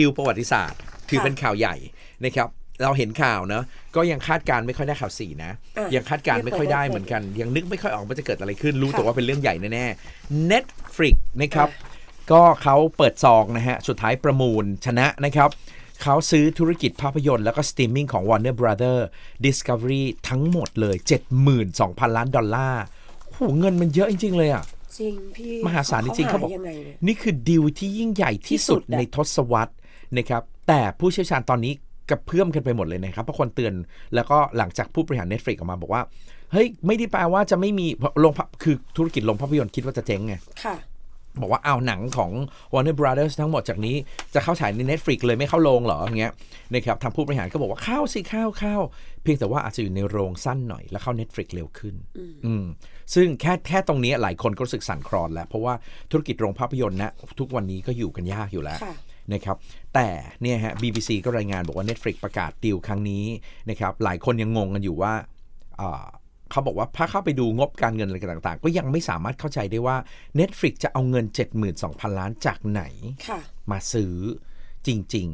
ดีลประวัติศาสตร์ ถือค่ะเป็นข่าวใหญ่นะครับเราเห็นข่าวเนอะก็ยังคาดการณ์ไม่ค่อยได้ข่าวสี่นะ อะยังคาดการณ์ไม่ค่อยได้เรียกเหมือนกัน ยังนึกไม่ค่อยออกว่าจะเกิดอะไรขึ้นรู้ค่ะแต่ว่าเป็นเรื่องใหญ่แน่ๆ Netflix นะครับอ่ก็เขาเปิดซองนะฮะ สุดท้ายประมูลชนะนะครับ เขาซื้อธุรกิจภาพยนตร์แล้วก็สตรีมมิ่งของ Warner Brother Discovery ทั้งหมดเลย 72,000 ล้านดอลลาร์โหเงินมันเยอะจริง ๆ เลยอะจริงพี่มหาศาลจริงๆเขาบอกหยังไงเนี่ย นี่คือดีลที่ยิ่งใหญ่ที่สุดที่สุดอะ ในทศวรรษ นะครับแต่ผู้เชี่ยวชาญตอนนี้กระเพื่อมกันไปหมดเลยนะครับเพราะคนเตือนแล้วก็หลังจากผู้บริหาร Netflix ออกมาบอกว่า เฮ้ย ไม่ได้แปลว่าจะไม่มีลงภาพคือธุรกิจลงภาพยนตร์คิดว่าจะเจ๊งไงค่ะบอกว่าเอาหนังของ Warner Brothers ทั้งหมดจากนี้จะเข้าฉายใน Netflix เลยไม่เข้าโรงเหรออย่างเงี้ยนะครับทางผู้บริหารก็บอกว่าเข้าสิเข้าเข้าเพียงแต่ว่าอาจจะอยู่ในโรงสั้นหน่อยแล้วเข้า Netflix เร็วขึ้นอืมซึ่งแค่แค่ตรงนี้หลายคนก็รู้สึกสั่นคลอนแล้ว เพราะว่าธุรกิจโรงภาพยนตร์นะทุกวันนี้ก็อยู่กันยากอยู่แล้วค่ะ นะครับแต่เนี่ยฮะ BBC ก็รายงานบอกว่า Netflix ประกาศดีลครั้งนี้นะครับหลายคนยังงงกันอยู่ว่าอ่าเขาบอกว่าถ้าเข้าไปดูงบการเงินอะไรต่างๆ ก็ยังไม่สามารถเข้าใจได้ว่า Netflix จะเอาเงิน 72,000 ล้านจากไหนค่ะมาซื้อจริง